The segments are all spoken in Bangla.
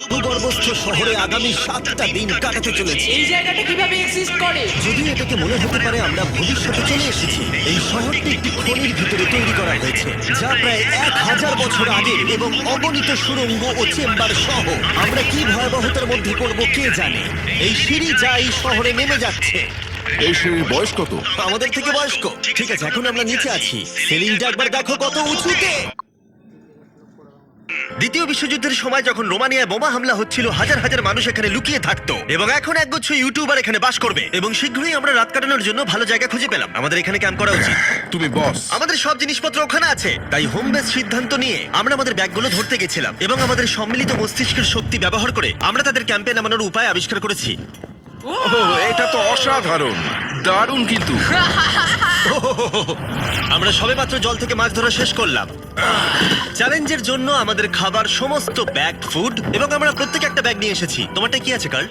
ভূগর্ভস্থ শহরে আগামী সাতটা দিন কাটাতে চলেছি। এই জায়গাটা কীভাবে এক্সিস্ট করে? যদিও এটাকে মনে হতে পারে আমরা ভবিষ্যতে চলে এসেছি এই শহরটি একটি খনির ভিতরে তৈরি করা হয়েছে যা প্রায় এক হাজার বছর আগে এবং অগণিত সুড়ঙ্গ ও চেম্বার সহ। আমরা কি ভয়াবহতার মধ্যে পড়ব কে জানে? এই সিঁড়ি যা এই শহরে নেমে যাচ্ছে। এই সিঁড়ির বয়স কত? আমাদের থেকে বয়স্ক। ঠিক আছে এখন আমরা নিচে আছি। সিলিংটা একবার দেখো কত উঁচুতে। দ্বিতীয় বিশ্বযুদ্ধের সময় যখন রোমানিয়ায় বোমা হামলা হচ্ছিল হাজার হাজার মানুষ এখানে লুকিয়ে থাকতো। এবং এখন একগুচ্ছ ইউটিউবার এখানে বাস করবে। এবং শীঘ্রই আমরা রাত কাটানোর জন্য ভালো জায়গা খুঁজে পেলাম। আমাদের এখানে ক্যাম্প করা উচিত। তুমি বস আমাদের সব জিনিসপত্র ওখানে আছে। তাই হোম বেস সিদ্ধান্ত নিয়ে আমরা আমাদের ব্যাগগুলো ধরতে গেছিলাম। এবং আমাদের সম্মিলিত মস্তিষ্কের শক্তি ব্যবহার করে আমরা তাদের ক্যাম্পে নামানোর উপায় আবিষ্কার করেছি। ও এটা তো অসাধারণ। দারুণ কিন্তু। আমরা সবেমাত্র জল থেকে মাছ ধরা শেষ করলাম। চ্যালেঞ্জের জন্য আমাদের খাবার সমস্ত ব্যাগ, ফুড এবং আমরা প্রত্যেকে একটা ব্যাগ নিয়ে এসেছি। তোমারটা কি আছে, কার্ল?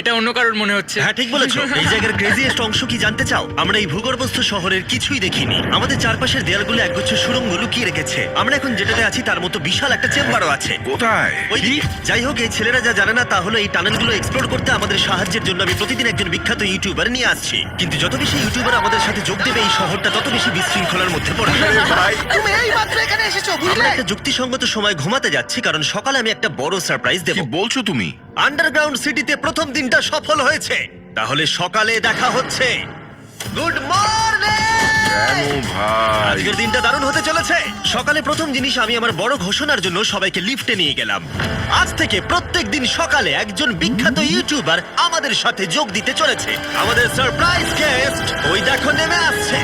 এটা অন্য কারোর মনে হচ্ছে। হ্যাঁ ঠিক বলেছ। এই জায়গার ক্রেজিয়েস্ট অংশ কি জানতে চাও? আমরা এই ভূগর্ভস্থ শহরের কিছুই দেখিনি। আমাদের চারপাশের দেয়ালগুলো একগুচ্ছ সুড়ঙ্গ লুকিয়ে রেখেছে। আমরা এখন যেটাতে আছি তার মতো বিশাল একটা চেম্বারও আছে। কোথায়? ওই যাই হোক এই ছেলেরা যা জানে না তা হলো এই টানেলগুলো এক্সপ্লোর করতে আমাদের সাহায্যের জন্য আমি প্রতিদিন একজন বিখ্যাত ইউটিউবার নিয়ে আসছি। কিন্তু যত বেশি ইউটিউবার আমাদের সাথে যোগ দেবে এই শহরটা তত বেশি বিশৃঙ্খলার মধ্যে পড়বে। তুমি এই মাত্র এখানে এসেছ বুঝলে? একটা যুক্তিসঙ্গত সময় ঘুমাতে যাচ্ছি কারণ সকালে আমি একটা বড় সারপ্রাইজ দেব। কি বলছো তুমি? আন্ডারগ্রাউন্ড সিটিতে প্রথম দিনটা সফল হয়েছে। তাহলে সকালে দেখা হচ্ছে। গুড মর্নিং ভাই? আজকের দিনটা দারুণ হতে চলেছে। সকালে প্রথম জিনিস আমি আমার বড় ঘোষণার জন্য সবাইকে লিফটে নিয়ে গেলাম। আজ থেকে প্রত্যেক দিন সকালে একজন বিখ্যাত ইউটিউবার আমাদের সাথে যোগ দিতে চলেছে। আমাদের সারপ্রাইজ গেস্ট ওই দেখো নেমে আসছে।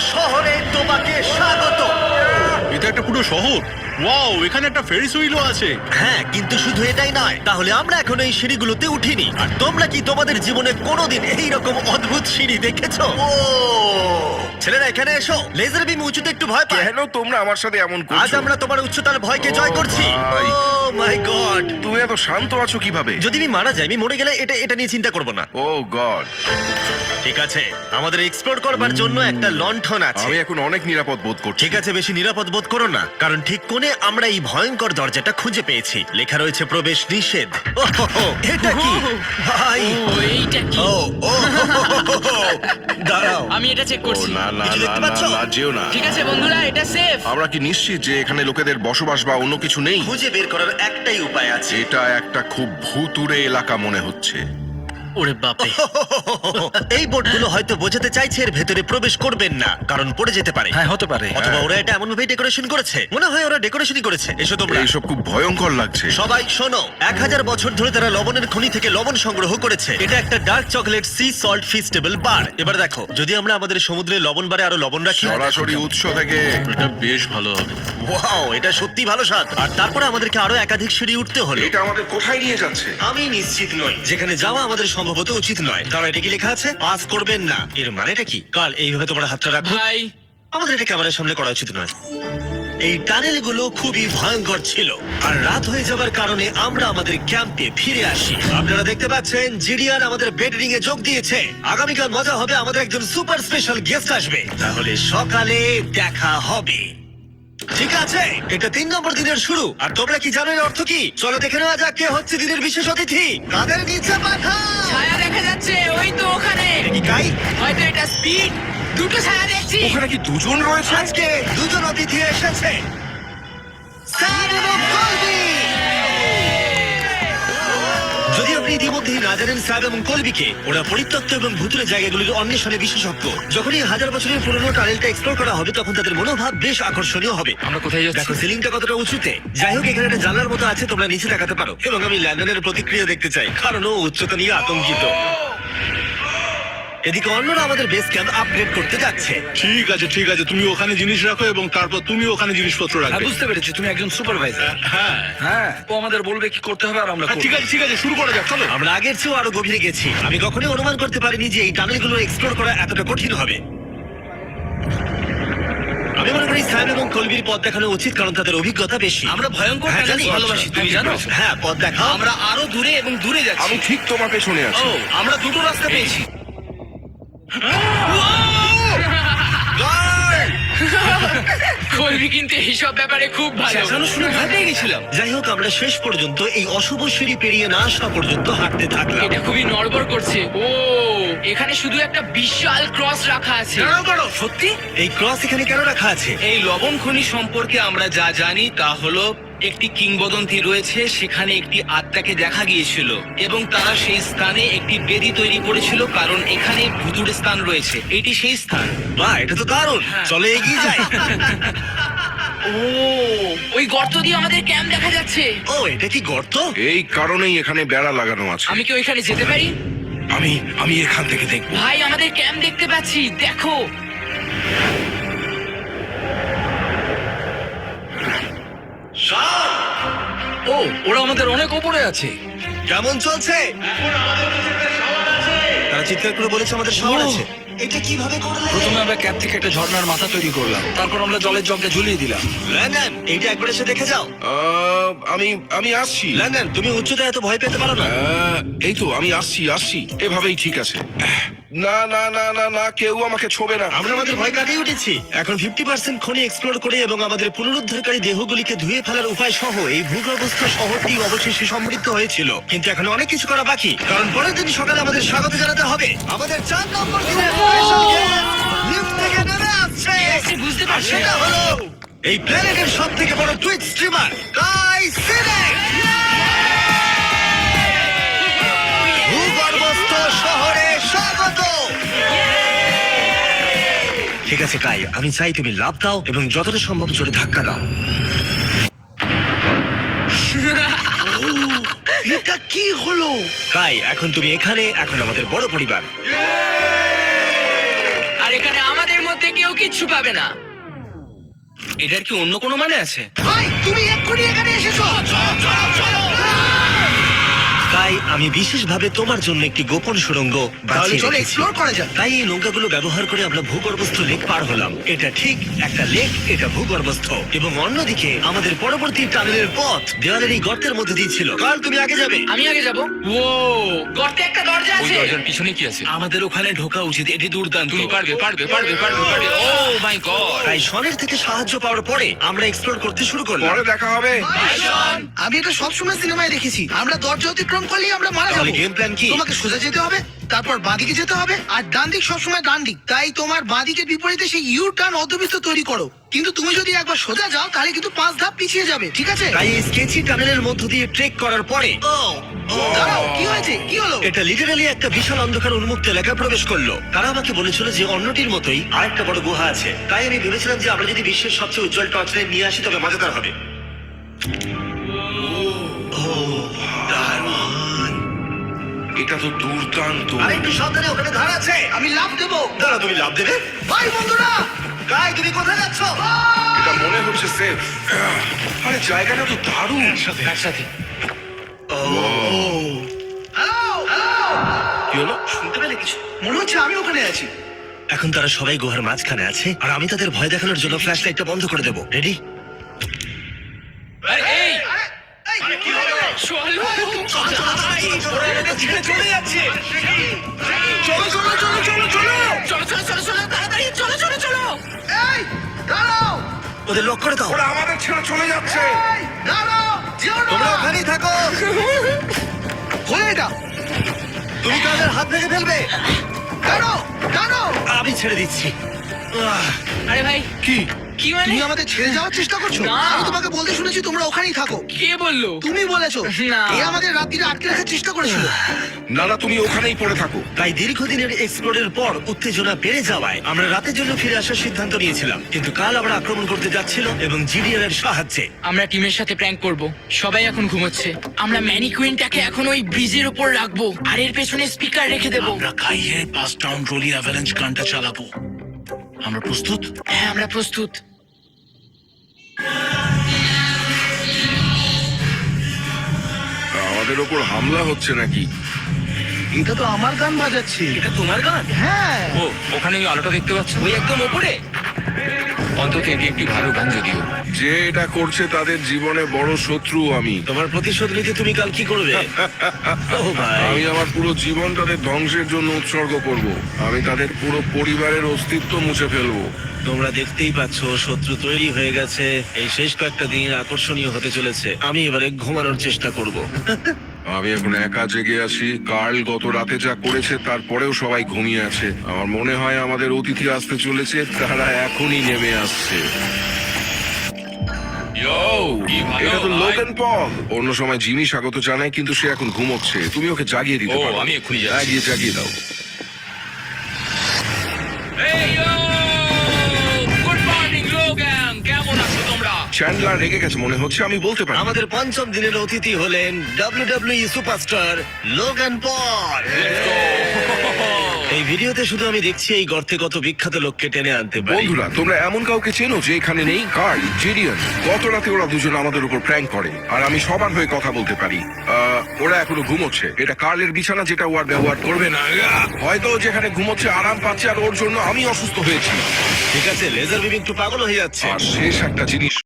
শহরে তোমাকে স্বাগত। এটা একটা পুরো শহর। ওয়াও এখানে একটা ফেরিস হুইলও আছে। হ্যাঁ কিন্তু শুধু এটাই নয় তাহলে আমরা এখন এই সিঁড়িগুলোতে উঠিনি। আর তোমরা কি তোমাদের জীবনে কোনোদিন এই রকম অদ্ভুত সিঁড়ি দেখেছ? ছেলেরা এখানে এসো লেজার বিম উঁচুতে একটু ভয় পায় কেন তোমরা আমার সাথে এমন আজ করছ আমরা তোমার উচ্চতার ভয়কে জয় করছি ভাই। ও মাই গড তুমি এত শান্ত আছো কীভাবে যদি আমি মারা যাই আমি মরে গেলে এটা এটা নিয়ে চিন্তা করব না ও গড ঠিক আছে আমাদের এক্সপ্লোর করবার জন্য একটা লণ্ঠন আছে আমি এখন অনেক নিরাপদ বোধ করছি ঠিক আছে বেশি নিরাপদ বোধ করো না কারণ ঠিক কোণে আমরা এই ভয়ঙ্কর দরজাটা খুঁজে পেয়েছি লেখা রয়েছে প্রবেশ নিষেধ ওহো, এটা কি ভাই ও এইটা কি ও ও হো, হো, হো, হো, হো। দাঁড়াও আমি এটা চেক করছি না না কিছু না দেখতে না পাচ্ছো? না যেও না। ঠিক আছে বন্ধুরা এটা সেফ আমরা কি নিশ্চিত যে এখানে লোকেদের বসবাস বা অন্য কিছু নেই? খুঁজে বের করার একটাই উপায় আছে। এটা একটা খুব ভুতুরে এলাকা মনে হচ্ছে। ওরে বাপে এই বোর্ডগুলো হয়তো বোঝাতে চাইছে এর ভেতরে প্রবেশ করবেন না কারণ পড়ে যেতে পারে। হ্যাঁ হতে পারে। অথবা ওরা এটা এমন ভাবে ডেকোরেশন করেছে। মনে হয় ওরা ডেকোরেশনই করেছে। এসো তোমরা। এইসব খুব ভয়ঙ্কর লাগছে। সবাই শোনো এক হাজার বছর ধরে তারা লবণের খনি থেকে লবণ সংগ্রহ করেছে। এটা একটা dark chocolate sea salt Feastable bar এবার দেখো যদি আমরা আমাদের সমুদ্রে লবণ বারে আরও লবণ রাখি সরাসরি উৎস থেকে। এটা বেশ ভালো হবে। ওয়াও এটা সত্যি ভালো স্বাদ। আর তারপরে আমাদেরকে আরও একাধিক সিঁড়ি উঠতে হলো। এটা আমাদের কোথায় নিয়ে যাচ্ছে? আমি নিশ্চিত নই। যেখানে যাওয়া আমাদের সম্ভবত উচিত নয়। কারণ এটা কি লেখা আছে? পাস করবেন না। এর মানেটা কি? কাল এইভাবে তোমার হাতটা রাখো। ভাই। আমাদের এটা ক্যামেরার সামনে করা উচিত নয়। এই টানেলগুলো খুবই ভয়ঙ্কর ছিল। আর রাত হয়ে যাবার কারণে আমরা আমাদের ক্যাম্পে ফিরে আসি। আপনারা দেখতে পাচ্ছেন জিডিআর আমাদের বেডরিং এ যোগ দিয়েছে। আগামীকাল মজা হবে আমাদের একজন সুপার স্পেশাল গেস্ট আসবে। তাহলে সকালে দেখা হবে। ঠিক আছে। এটা তিন নম্বর দিনের শুরু। আর তোমরা কি জানো এর অর্থ কি? চলো দেখে নেওয়া যাক কে হচ্ছে দিনের বিশেষ অতিথি। তাদের নিচে পাঠা। ছায়া দেখা যাচ্ছে ওই তো ওখানে। কি গাই হয়তো এটা স্পিড। দুটো ছায়া দেখছি। ওখানে কি দুজন রয়েছে? আজকে দুজন অতিথি এসেছে। স্যার এবং কলবি। যদি আপনি ইতিমধ্যেই না জানেন স্যার এবং কলবিকে ওরা পরিত্যক্ত এবং ভুতুরে জায়গাগুলির অন্বেষণে বিশেষজ্ঞ যখনই হাজার বছরের পুরনো টানেলটা এক্সপ্লোর করা হবে তখন তাদের মনোভাব বেশ আকর্ষণীয় হবে। আমরা কোথায় দেখো যাচ্ছি সিলিংটা কতটা উঁচুতে। যাই হোক এখানে একটা জানলার মতো আছে তোমরা নিচে দেখাতে পারো। এবং আমি ল্যান্ডনের প্রতিক্রিয়া দেখতে চাই কারণ ও উচ্চতা নিয়ে আতঙ্কিত। এদিকে অন্যরা আমাদের বেস ক্যাম্প আপগ্রেড করতে যাচ্ছে। ঠিক আছে ঠিক আছে তুমি ওখানে জিনিস রাখো এবং তারপর তুমি ওখানে জিনিসপত্র হ্যাঁ রাখবে। বুঝতে পেরেছি তুমি একজন সুপারভাইজার হ্যাঁ হ্যাঁ। ও আমাদের বলবে কি করতে হবে আর আমরা হ্যাঁ, করব। ঠিক আছে ঠিক আছে শুরু করা যাক চলো। আমরা আগের চেয়েও আরও গভীরে গেছি। আমি কখনোই অনুমান করতে পারিনি যে এই টানেলগুলো এক্সপ্লোর করা এতটা কঠিন হবে। আমি মনে করি স্যাম এবং কলবির পথ দেখানো উচিত কারণ তাদের অভিজ্ঞতা বেশি। আমরা ভয়ঙ্কর হ্যাঁ, টানেল জানি। ভালোবাসি তুমি জানো? হ্যাঁ পথ দেখাও। আমরা আরও দূরে এবং দূরে যাচ্ছি। আমি ঠিক তোমার পেছনে আছি। ও আমরা দুটো রাস্তা পেয়েছি! কলবি কিন্তু এইসব ব্যাপারে খুব ভালো। চেঁচানো শুনে ভয় পেয়ে গেছিলাম। যাই হোক আমরা শেষ পর্যন্ত এই অশুভ সিঁড়ি পেরিয়ে না আসা পর্যন্ত হাঁটতে থাকলাম। এটা খুবই নড়বড় করছে। ও এখানে শুধু একটা বিশাল ক্রস রাখা আছে। দাঁড়াও দাঁড়াও সত্যি? এই ক্রস এখানে কেন রাখা আছে? এই লবণ খনি সম্পর্কে আমরা যা জানি তা হলো একটি কিংবদন্তি রয়েছে সেখানে একটি আত্মাকে দেখা গিয়েছিল এবং তারা সেই স্থানে একটি বেদি তৈরি করেছিল কারণ এখানে ভুতুড়ে স্থান রয়েছে। এটি সেই স্থান। বাহ এটা তো দারুণ! হ্যাঁ। চলে এগিয়ে যাই। ও ওই গর্ত দিয়ে আমাদের ক্যাম্প দেখা যাচ্ছে। ও এটা কি গর্ত? এই কারণেই এখানে বেড়া লাগানো আছে। আমি কি ওইখানে যেতে পারি? আমি আমি এখান থেকে দেখব। ভাই আমাদের ক্যাম্প দেখতে পাচ্ছি দেখো। ও ওরা আমাদের অনেক উপরে আছে। কেমন চলছে। তারা চিৎকার করে বলেছে আমাদের শহর আছে। এটা কীভাবে করলে? প্রথমে আমরা ক্যাপ থেকে একটা ঝর্ণার মাথা তৈরি করলাম। তারপর আমরা জলের জগটা ঝুলিয়ে দিলাম। লন্ডন এইটা একবার এসে দেখে যাও। আহ, আমি আমি আসছি। লন্ডন তুমি উচ্চতায় এত ভয় পেতে পারো না। আহ, এই তো আমি আসছি আসছি। এভাবেই ঠিক আছে। না না না না না কেউ আমাকে ছোবে না। আমরা আমাদের ভয় কাটিয়ে উঠেছি। এখন ফিফটি পার্সেন্ট খনি এক্সপ্লোর করে এবং আমাদের পুনরুদ্ধারকারী দেহগুলিকে ধুয়ে ফেলার উপায় সহ এই ভূগর্ভস্থ শহরটি অবশেষে সমৃদ্ধ হয়েছিল। কিন্তু এখন অনেক কিছু করা বাকি। কারণ পরের দিন সকালে আমাদের স্বাগত জানাতে হবে। আমাদের চার নম্বর দিনের গেট লিফট থেকে নেমে আসছে। বুঝতে পারছি। সেটা হলো এই প্ল্যানেটের সব থেকে বড় টুইট স্ট্রিমার কাই সিনেক ভূগর্ভস্থ শহরে স্বাগত। ঠিক আছে কাই আমি চাই তুমি লাভ দাও এবং যতটা সম্ভব জোরে ধাক্কা দাও। কাই এখন তুমি এখানে এখন আমাদের বড় পরিবার। আর এখানে আমাদের মধ্যে কেউ কিচ্ছু পাবে না। এটার কি অন্য কোনো মানে আছে? ভাই তুমি এক্ষুনি এখানে এসেছ। তাই আমি বিশেষভাবে তোমার জন্য একটি গোপন সুড়ঙ্গ বাছিয়ে চলো রেখেছি। করা যাক। তাই এই নৌকাগুলো ব্যবহার করে আমরা ভূগর্ভস্থ লেক পার হলাম। এটা ঠিক একটা লেক এটা ভূগর্ভস্থ। এবং অন্যদিকে আমাদের পরবর্তী টানেলের পথ দেওয়ালের এই গর্তের মধ্যে দিয়ে ছিল। কাল তুমি আগে যাবে। আমি আগে যাব। ও গর্তে একটা দরজা আছে। পিছনে কি আছে? আমাদের ওখানে ঢোকা উচিত এটি দুর্দান্ত। তুমি পারবে পারবে পারবে পারবে পারবে। ও মাই গড তাই শনের থেকে সাহায্য পাওয়ার পরে আমরা এক্সপ্লোর করতে শুরু করলাম। পরে দেখা হবে। আমি এটা সবসময় সিনেমায় দেখেছি। আমরা দরজা অতিক্রম করলেই আমরা মারা তাহলে যাব। game plan কি? তোমাকে সোজা যেতে হবে তারপর বাঁদিকে যেতে হবে আর ডান দিক সবসময় ডান দিক। তাই তোমার বাঁদিকের বিপরীতে সেই ইউ টার্ন অর্ধবৃত্ত তৈরি করো। কিন্তু তুমি যদি একবার সোজা যাও তাহলে কিন্তু পাঁচ ধাপ পিছিয়ে যাবে ঠিক আছে? তাই এই স্কেচি টানেলের মধ্য দিয়ে ট্রেক করার পরে ও দাঁড়াও কি হয়েছে? কি হলো? এটা লিটারালি একটা বিশাল অন্ধকার উন্মুক্ত এলাকায় প্রবেশ করল। তারা আমাকে বলেছিল যে অন্যটির মতোই আরেকটা বড় গুহা আছে। তাই আমি ভেবেছিলাম যে আমরা যদি বিশ্বের সবচেয়ে উজ্জ্বল টর্চ নিয়ে আসি তবে মজাদার হবে। এটা তো দুর্দান্ত। আর একটু সাবধানে ওখানে ধার আছে। আমি লাভ দেবো। দাঁড়া তুমি লাভ দেবে? ভাই বন্ধুরা! গাই তুমি কোথায় যাচ্ছ? এটা মনে হচ্ছে সেফ আরে জায়গাটা তো দারুণ। একসাথে হ্যালো হ্যালো কি হলো? শুনতে পেলে কিছু? মনে হচ্ছে আমি ওখানে আছি। এখন তারা সবাই গুহার মাঝখানে আছে আর আমি তাদের ভয় দেখানোর জন্য ফ্ল্যাশ লাইটটা বন্ধ করে দেবো। রেডি এই চলে যাচ্ছে। চলো চলো চলো চলো চলো। চলো চলো চলো চলো তাড়াতাড়ি চলো চলো চলো। এই দাঁড়াও। ওদের লক করে দাও। ওরা আমাদের ছেড়ে চলে যাচ্ছে। দাঁড়াও তোমরা ওখানেই থাকো। খোলো এটা তুমি তাদের হাত ভেঙে ফেলবে। দাঁড়াও দাঁড়াও। আমি ছেড়ে দিচ্ছি। আরে ভাই কি? কি মানে? তুমি আমাদের ছেড়ে যাওয়ার চেষ্টা করছ? না। আমি তোমাকে বলতে শুনেছি তোমরা ওখানেই থাকো। কে বলল? তুমি বলেছ। না। এ আমাদের রাত্রিরে আটকে রাখার চেষ্টা করেছিল। না না তুমি ওখানেই পড়ে থাকো। তাই দীর্ঘদিনের এক্সপ্লোরের পর উত্তেজনা বেড়ে যাওয়ায় আমরা রাতের জন্য ফিরে আসার সিদ্ধান্ত নিয়েছিলাম। কিন্তু কাল আবার আক্রমণ করতে যাচ্ছিল এবং জিডিআর এর সাহায্যে। আমরা টিমের সাথে প্র্যাঙ্ক করব। সবাই এখন ঘুমোচ্ছে। আমরা ম্যানিকুইনটাকে এখন ওই ব্রিজের উপর রাখব। আর এর পেছনে স্পিকার রেখে দেবো। আমরা খাইয়ে পাস টাউন রোলি অ্যাভারেঞ্জ গানটা চালাবো। আমরা প্রস্তুত? হ্যাঁ আমরা প্রস্তুত। আমাদের ওপর হামলা হচ্ছে নাকি? এটা তো আমার গান বাজাচ্ছে। এটা তোমার গান? হ্যাঁ। ও ওখানে ওই আলোটা দেখতে পাচ্ছ? ওই একদম উপরে অন্তত এটি একটি ভালো গান যদিও। যে এটা করছে তাদের জীবনে বড় শত্রু আমি। তোমার প্রতিশোধ নিতে তুমি কাল কি করবে? ও ভাই আমি আমার পুরো জীবন তাদের ধ্বংসের জন্য উৎসর্গ করব। আমি তাদের পুরো পরিবারের অস্তিত্ব মুছে ফেলব। তোমরা দেখতেই পাচ্ছ শত্রু তৈরি হয়ে গেছে। এই শেষ কয়েকটা দিন আকর্ষণীয় হতে চলেছে। আমি এবারে ঘুমানোর চেষ্টা করব। আমি এখন একা জেগে আছি। কার্ল গত রাতে যা করেছে তারপরেও সবাই ঘুমিয়ে আছে। আমার মনে হয় আমাদের অতিথি আসতে চলেছে তারা এখনই নেমে আসছে। এটা তো লোকেন পল। অন্য সময় জিমি স্বাগত জানায় কিন্তু সে এখন ঘুমোচ্ছে। তুমি ওকে জাগিয়ে দিতে পারো। আমি এক্ষুনি জাগিয়ে জাগিয়ে দাও। চ্যান্ডলার রেগে গেছে মনে হচ্ছে আমি বলতে পারি। আমাদের পঞ্চম দিনের অতিথি হলেন ডাব্লিউডাব্লিউই সুপারস্টার লোগান পল এই ভিডিওতে শুধু আমি দেখছি এই গর্তে কত বিখ্যাত লোককে টেনে আনতে পারি। বন্ধুরা তোমরা এমন কাউকে চেনো যে এখানে নেই? কার্ল জিডিয়ান গত রাতে ওরা দুজন আমাদের উপর প্র্যাঙ্ক করে। আর আমি সবার হয়ে কথা বলতে পারি। আহ, ওরা এখনও ঘুমোচ্ছে। এটা কার্লের বিছানা যেটা ওয়ার ব্যবহার করবে না। আহ, হয়তো ও যেখানে ঘুমোচ্ছে আরাম পাচ্ছে আর ওর জন্য আমি অসুস্থ হয়েছি। ঠিক আছে লেজার বিম একটু পাগল হয়ে যাচ্ছে। আর শেষ একটা জিনিস